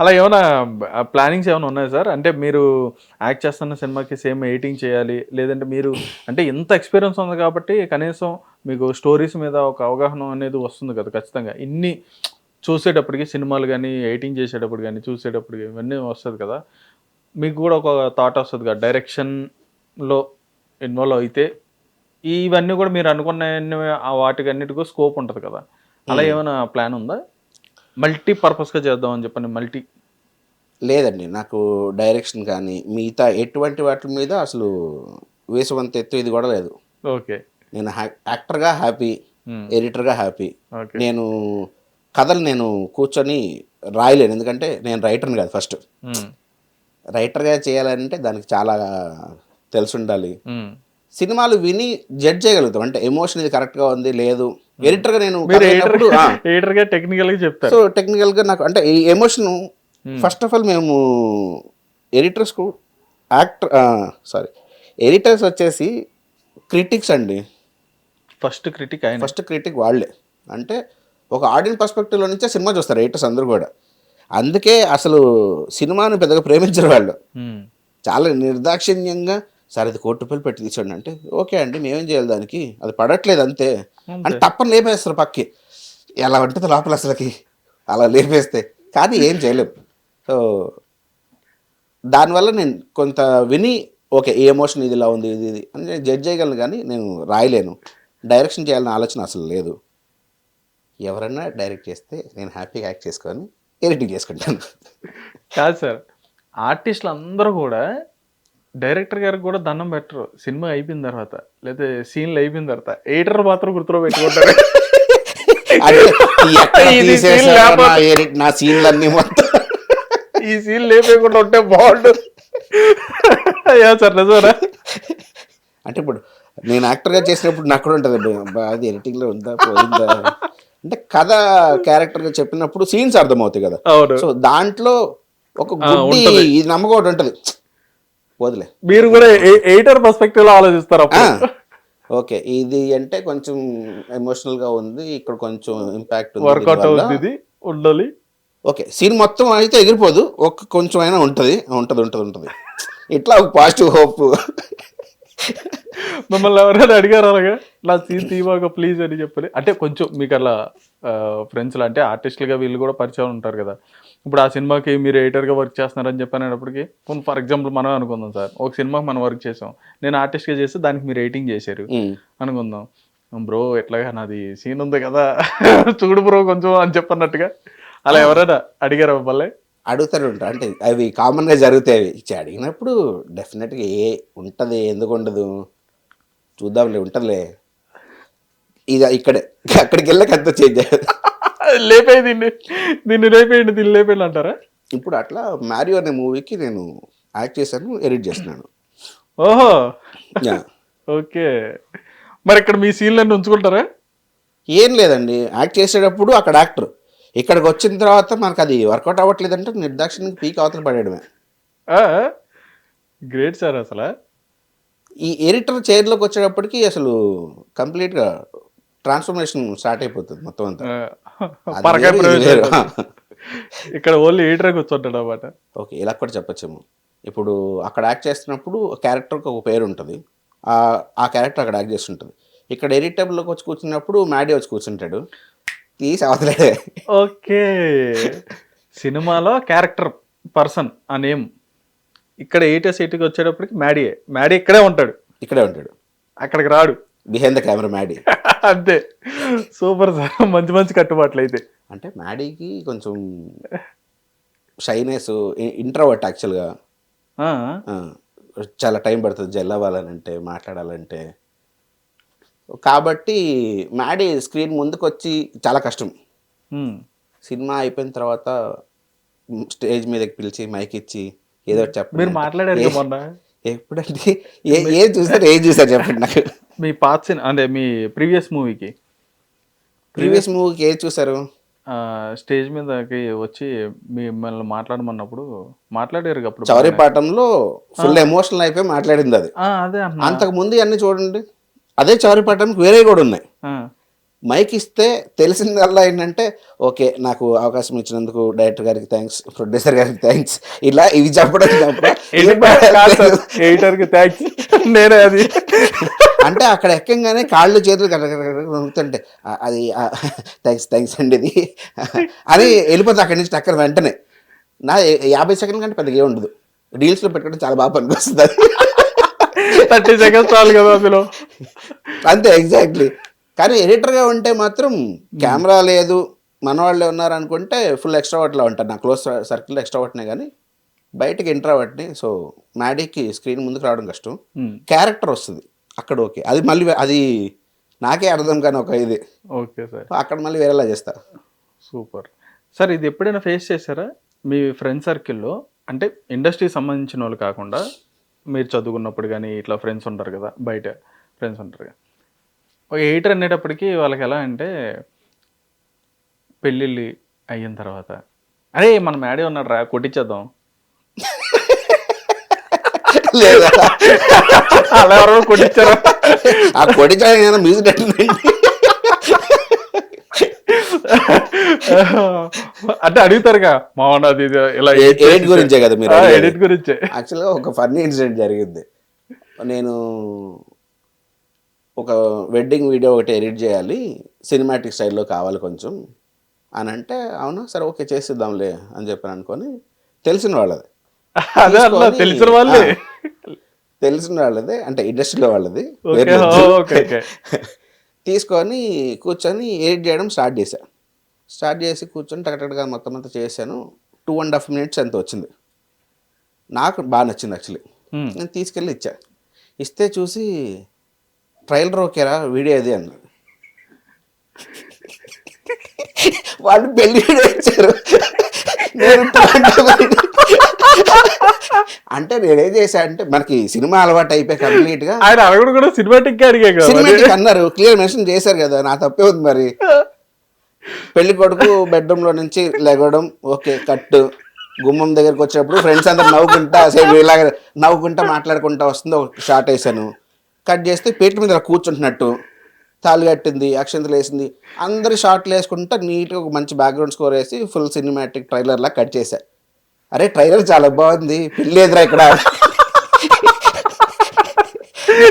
అలా ఏమైనా ప్లానింగ్స్ ఏమైనా ఉన్నాయా సార్? అంటే మీరు యాక్ట్ చేస్తున్న సినిమాకి సేమ్ ఎడిటింగ్ చేయాలి లేదంటే మీరు అంటే ఇంత ఎక్స్పీరియన్స్ ఉంది కాబట్టి కనీసం మీకు స్టోరీస్ మీద ఒక అవగాహన అనేది వస్తుంది కదా ఖచ్చితంగా. ఇన్ని చూసేటప్పటికి సినిమాలు కానీ ఎడిటింగ్ చేసేటప్పుడు కానీ చూసేటప్పటికి ఇవన్నీ వస్తుంది కదా. మీకు కూడా ఒక థాట్ వస్తుంది కదా డైరెక్షన్లో ఇన్వాల్వ్ అయితే ఇవన్నీ కూడా మీరు అనుకున్న వాటికి అన్నిటికీ స్కోప్ ఉంటుంది కదా. అలా ఏమైనా ప్లాన్ ఉందా? మల్టీ పర్పస్గా చేద్దామని చెప్పండి మల్టీ. లేదండి నాకు డైరెక్షన్ కానీ మిగతా ఎటువంటి వాటి మీద అసలు వేసవంత ఎత్తు ఇది కూడా లేదు. ఓకే. నేను యాక్టర్గా హ్యాపీ ఎడిటర్గా హ్యాపీ. నేను కథలు నేను కూర్చొని రాయలేను ఎందుకంటే నేను రైటర్ని కాదు ఫస్ట్. రైటర్గా చేయాలంటే దానికి చాలా తెలిసి ఉండాలి సినిమాలు విని జడ్జ్ చేయగలుగుతాం. అంటే ఎమోషన్ ఇది కరెక్ట్గా ఉంది లేదు. ఎడిటర్గా నేను ఎడిటర్గా టెక్నికల్గా చెప్తారు. సో టెక్నికల్గా నాకు అంటే ఈ ఎమోషన్ ఫస్ట్ ఆఫ్ ఆల్ మేము ఎడిటర్స్కు యాక్టర్ సారీ ఎడిటర్స్ వచ్చేసి క్రిటిక్స్ అండి. ఫస్ట్ క్రిటిక్ ఆయన. ఫస్ట్ క్రిటిక్ వాళ్ళే. అంటే ఒక ఆడియన్స్ పర్స్పెక్టివ్లో నుంచే సినిమా చూస్తారు ఎడిటర్స్ అందరూ కూడా. అందుకే అసలు సినిమాను పెద్దగా ప్రేమించరు వాళ్ళు. ఉమ్. చాలా నిర్దాక్షిణ్యంగా సరే అది కోటి రూపాయలు పెట్టి తీసుకోండి అంటే ఓకే అండి మేమేం చేయాలి దానికి? అది పడట్లేదు అంతే. అంటే తప్పని లేపేస్తారు పక్కి. ఎలా ఉంటుంది లోపల అసలుకి? అలా లేపేస్తే. కానీ ఏం చేయలేం. సో దానివల్ల నేను కొంత విని ఓకే ఈ ఎమోషన్ ఇది ఇలా ఉంది ఇది ఇది అని నేను జడ్జ్ చేయగలను కానీ నేను రాయలేను. డైరెక్షన్ చేయాలన్న ఆలోచన అసలు లేదు. ఎవరన్నా డైరెక్ట్ చేస్తే నేను హ్యాపీగా యాక్ట్ చేసుకొని ఎడిటింగ్ చేసుకుంటాను. కాదు సార్ ఆర్టిస్టులు అందరూ కూడా డైరెక్టర్ గారికి కూడా దండం పెట్టరు. సినిమా అయిపోయిన తర్వాత. లేదా సీన్లు అయిపోయిన తర్వాత. ఎడిటర్ మాత్రం గుర్తులో పెట్టుకుంటారు. నా సీన్లన్నీ మొత్తం. ఈ సీన్ లేపేయకుండా ఉంటే బాగుండు. అయ్యా సార్ నిజమరా అంటే ఇప్పుడు నేను యాక్టర్గా చేసినప్పుడు నాకు కూడా ఉంటుంది. అది ఎడిటింగ్లో ఉందా పోయిందా? అంటే కథ క్యారెక్టర్గా చెప్పినప్పుడు సీన్స్ అర్థమవుతాయి కదా. సో దాంట్లో ఒక గుడ్డి. ఇది నమ్మకం ఒకటి ఉంటుంది. వదిలే. మీరు కూడా ఎయిటర్ పర్స్పెక్టివ్లో ఆలోచిస్తారు ఓకే. ఇది అంటే కొంచెం ఎమోషనల్గా ఉంది. ఇక్కడ కొంచెం ఇంపాక్ట్ వర్కౌట్ అవుతుంది ఉండాలి. ఓకే. సీన్ మొత్తం అయితే ఎగిరిపోదు. ఒక కొంచెం అయినా ఉంటుంది. ఉంటుంది ఉంటుంది ఉంటుంది. ఇట్లా ఒక పాజిటివ్ హోప్ మిమ్మల్ని ఎవరైనా అడిగారు అలాగా? నా సీన్ తీవాక ప్లీజ్ అని చెప్పని. అంటే కొంచెం మీకు అలా ఫ్రెండ్స్లు అంటే ఆర్టిస్టులుగా వీళ్ళు కూడా పరిచయం ఉంటారు కదా. ఇప్పుడు ఆ సినిమాకి మీరు ఎడిటర్గా వర్క్ చేస్తున్నారని చెప్పనేటప్పటికి ఫర్ ఎగ్జాంపుల్ మనం అనుకుందాం సార్. ఒక సినిమాకి మనం వర్క్ చేసాం. నేను ఆర్టిస్ట్గా చేస్తే దానికి మీరు ఎడిటింగ్ చేశారు అనుకుందాం. బ్రో ఎట్లాగా నాది సీన్ ఉంది కదా. చూడు బ్రో కొంచెం అని చెప్పన్నట్టుగా. అలా ఎవరైనా అడిగారా మిమ్మల్ని? అడుగుతారు ఉంటారు. అంటే అవి కామన్గా జరుగుతాయి. అడిగినప్పుడు డెఫినెట్గా ఏ ఉంటది ఎందుకు ఉండదు? చూద్దాంలే ఉంటదిలే ఇది ఇక్కడే. అక్కడికి వెళ్ళక అంత చేంజ్ లేపేయి దీన్ని దీన్ని లేపేయండి దీన్ని లేపేయండి అంటారా? ఇప్పుడు అట్లా మ్యారియో అనే మూవీకి నేను యాక్ట్ చేశాను ఎడిట్ చేస్తున్నాను. ఓహో. ఓకే. మరి ఇక్కడ మీ సీన్లన్నీ ఉంచుకుంటారా? ఏం లేదండి. యాక్ట్ చేసేటప్పుడు అక్కడ యాక్టర్. ఇక్కడికి వచ్చిన తర్వాత మనకు అది వర్కౌట్ అవ్వట్లేదంటే నిర్దాక్షిణ్యంగా పీక్ అవతల పడేయడమే. గ్రేట్ సార్ అసలు. ఈ ఎడిటర్ చైర్లోకి వచ్చేటప్పటికి అసలు కంప్లీట్గా ట్రాన్స్ఫర్మేషన్ స్టార్ట్ అయిపోతుంది మొత్తం అంతా. ఇక్కడ ఓన్లీ ఎయిటరే కూర్చుంటాడు అన్నమాట. ఓకే ఇలా కూడా చెప్పచ్చేమో. ఇప్పుడు అక్కడ యాక్ట్ చేస్తున్నప్పుడు క్యారెక్టర్కి ఒక పేరు ఉంటుంది. ఆ ఆ క్యారెక్టర్ అక్కడ యాక్ట్ చేస్తుంటుంది. ఇక్కడ ఎడిట్ టేబుల్లోకి వచ్చి కూర్చున్నప్పుడు మ్యాడీ వచ్చి కూర్చుంటాడు. తీసి అవతలే. ఓకే. సినిమాలో క్యారెక్టర్ పర్సన్ ఆ నేమ్. ఇక్కడ ఎయిటెస్ ఎయిట్కి వచ్చేటప్పటికి మ్యాడీయే మ్యాడీ ఇక్కడే ఉంటాడు. ఇక్కడే ఉంటాడు. అక్కడికి రాడు. బిహైండ్ ద కెమెరా మ్యాడీ అంతే. సూపర్ సార్ మంచి మంచి కట్టుబాట్లు అయితే. అంటే మ్యాడీకి కొంచెం షైనెస్ ఇంట్రవర్ట్ యాక్చువల్గా చాలా టైం పడుతుంది జెల్ అవ్వాలనంటే మాట్లాడాలంటే. కాబట్టి మ్యాడీ స్క్రీన్ ముందుకు వచ్చి చాలా కష్టం. సినిమా అయిపోయిన తర్వాత స్టేజ్ మీదకి పిలిచి మైక్ ఇచ్చి ఏదో చెప్పండి మీరు మాట్లాడారు మొన్న. ఎప్పుడంటే ఏ ఏం చూస్తారు ఏం చూసారు? చెప్పండి నాకు. మీ పాత అంటే మీ ప్రీవియస్ మూవీకి. ప్రీవియస్ మూవీకి ఏం చూసారు? స్టేజ్ మీదకి వచ్చి మిమ్మల్ని మాట్లాడమన్నప్పుడు మాట్లాడారు అప్పుడు చౌరీ పాఠంలో ఫుల్ ఎమోషనల్ అయిపోయి మాట్లాడింది అది. అంతకు ముందు అన్ని చూడండి. అదే చౌరీ పాఠంకి వేరే కూడా ఉన్నాయి. మైక్ ఇస్తే తెలిసిందల్లా ఏంటంటే ఓకే నాకు అవకాశం ఇచ్చినందుకు డైరెక్టర్ గారికి థ్యాంక్స్ ప్రొడ్యూసర్ గారికి థ్యాంక్స్ ఇలా ఇవి చెప్పడం థ్యాంక్స్ నేనే అది. అంటే అక్కడ ఎక్కంగానే కాళ్ళు చేతులు నొక్కుతుంటే అది థ్యాంక్స్ థ్యాంక్స్ అండి ఇది. అని వెళ్ళిపోతుంది అక్కడి నుంచి టక్కర్ వెంటనే. నా యాభై సెకండ్ కంటే పెద్దగా ఉండదు. రీల్స్లో పెట్టుకోవడం చాలా బాగా పనికొస్తుంది. అది థర్టీ సెకండ్స్ చాలు కదా అందులో. అంతే ఎగ్జాక్ట్లీ. కానీ ఎడిటర్గా ఉంటే మాత్రం కెమెరా లేదు మన వాళ్ళే ఉన్నారు అనుకుంటే ఫుల్ ఎక్స్ట్రావర్ట్లా ఉంటారు. నా క్లోజ్ సర్కిల్ ఎక్స్ట్రావర్ట్నే కానీ బయటకి ఇంట్రావర్ట్ని సో మ్యాడీకి స్క్రీన్ ముందుకు రావడం కష్టం. క్యారెక్టర్ వస్తుంది. అక్కడ ఓకే. అది మళ్ళీ అది నాకే అర్థం కానీ ఒక ఇది. Okay sir. అక్కడ మళ్ళీ వేరేలా చేస్తా. సూపర్. సార్ ఇది ఎప్పుడైనా ఫేస్ చేశారా? మీ ఫ్రెండ్ సర్కిల్లో అంటే ఇండస్ట్రీకి సంబంధించిన వాళ్ళు కాకుండా మీరు చదువుకున్నప్పుడు కానీ ఇట్లా ఫ్రెండ్స్ ఉంటారు కదా బయట ఫ్రెండ్స్ ఉంటారు కదా. ఒక ఎయిటర్ అనేటప్పటికి వాళ్ళకి ఎలా అంటే పెళ్ళిళ్ళు అయిన తర్వాత. అరే మన మేడే ఉన్నాడు రా కొట్టించేద్దాం లేదా? అలా ఎవరో కొట్టించారా ఆ కొట్టించడం మ్యూజిక్ పెట్టిందండి అంటే అడుగుతారుగా మా అది ఇది ఇలా ఎడిట్ గురించే కదా మీరు. ఎడిట్ గురించే. యాక్చువల్గా ఒక ఫన్నీ ఇన్సిడెంట్ జరిగింది. నేను ఒక వెడ్డింగ్ వీడియో ఒకటి ఎడిట్ చేయాలి. సినిమాటిక్ స్టైల్లో కావాలి కొంచెం. అని అంటే అవునా? సరే ఓకే చేసిద్దాంలే అని చెప్పాను అనుకొని తెలిసిన వాళ్ళది. తెలిసిన వాళ్ళే. తెలిసిన వాళ్ళది అంటే ఇండస్ట్రీలో వాళ్ళది. తీసుకొని కూర్చొని ఎడిట్ చేయడం స్టార్ట్ చేశా. స్టార్ట్ చేసి కూర్చొని టకటకగా మొత్తం అంతా చేశాను. టూ అండ్ హాఫ్ మినిట్స్ ఎంత వచ్చింది. నాకు బాగా నచ్చింది యాక్చువల్లీ. నేను తీసుకెళ్ళి ఇచ్చా. ఇస్తే చూసి ట్రైలర్ ఓకేరా వీడియో అది. అన్నారు వాళ్ళు పెళ్ళి half అంటే నేనేం చేశా అంటే మనకి సినిమా అలవాటు అయిపోయి కంప్లీట్గా ఆయన అడగడు కూడా సినిమాటిక్గా. సినిమాటిక్ అన్నారు క్లియర్ మెన్షన్ చేశారు కదా నా తప్పే ఉంది మరి. పెళ్ళి కొడుకు బెడ్రూమ్లో నుంచి లెగడం ఓకే కట్. గుమ్మం దగ్గరికి వచ్చేటప్పుడు ఫ్రెండ్స్ అందరు నవ్వుకుంటా సేమ్ ఇలాగ నవ్వుకుంటా మాట్లాడుకుంటా వస్తుంది ఒక షార్ట్ వేసాను కట్ చేస్తే పీట మీద కూర్చుంటున్నట్టు. తాళి కట్టింది అక్షంతలు వేసింది. అందరు షార్ట్లు వేసుకుంటా నీట్గా ఒక మంచి బ్యాక్గ్రౌండ్ స్కోర్ వేసి ఫుల్ సినిమాటిక్ ట్రైలర్ లా కట్ చేశా. అరే ట్రైలర్ చాలా బాగుంది. పెళ్ళి ఎదురా ఇక్కడ.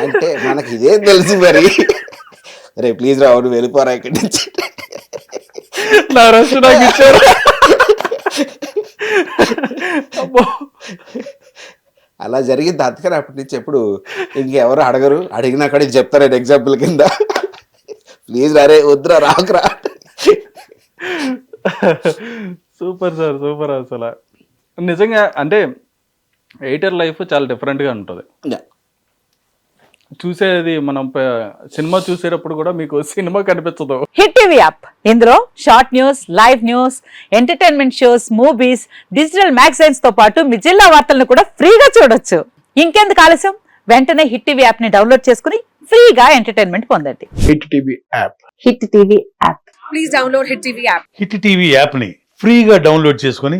అంటే మనకి ఇదేం తెలుసు మరి. రే ప్లీజ్ రా అవును వెళ్ళిపోరా ఇక్కడి నుంచి. నా రష్ నాకు ఇచ్చారు. అబ్బో. అలా జరిగింది. అందుకని అప్పటి నుంచి ఎప్పుడు ఇంకెవరు అడగరు. అడిగినా కూడా ఇది చెప్తారు నేను ఎగ్జాంపుల్ కింద. ప్లీజ్ రే వద్దురా రాకురా. సూపర్ సార్ సూపర్ అసలు. నిజంగా అంటే ఎయిటర్ లైఫ్ చాలా డిఫరెంట్గా ఉంటుంది. చూసేది మనం సినిమా చూసేటప్పుడు కూడా మీకు సినిమా కనిపించదు. Hit TV app. ఇందులో short news live news entertainment shows movies digital మ్యాగజైన్స్తో పాటు మీ జిల్లా వార్తలను కూడా ఫ్రీగా చూడొచ్చు. ఇంకెందుకు ఆలస్యం? వెంటనే హిట్ టీవీ యాప్ని డౌన్లోడ్ చేసుకుని ఫ్రీగా ఎంటర్టైన్మెంట్ పొందండి. Hit TV app. Hit TV app. Please download Hit TV app. Hit TV యాప్ని ఫ్రీగా డౌన్లోడ్ చేసుకొని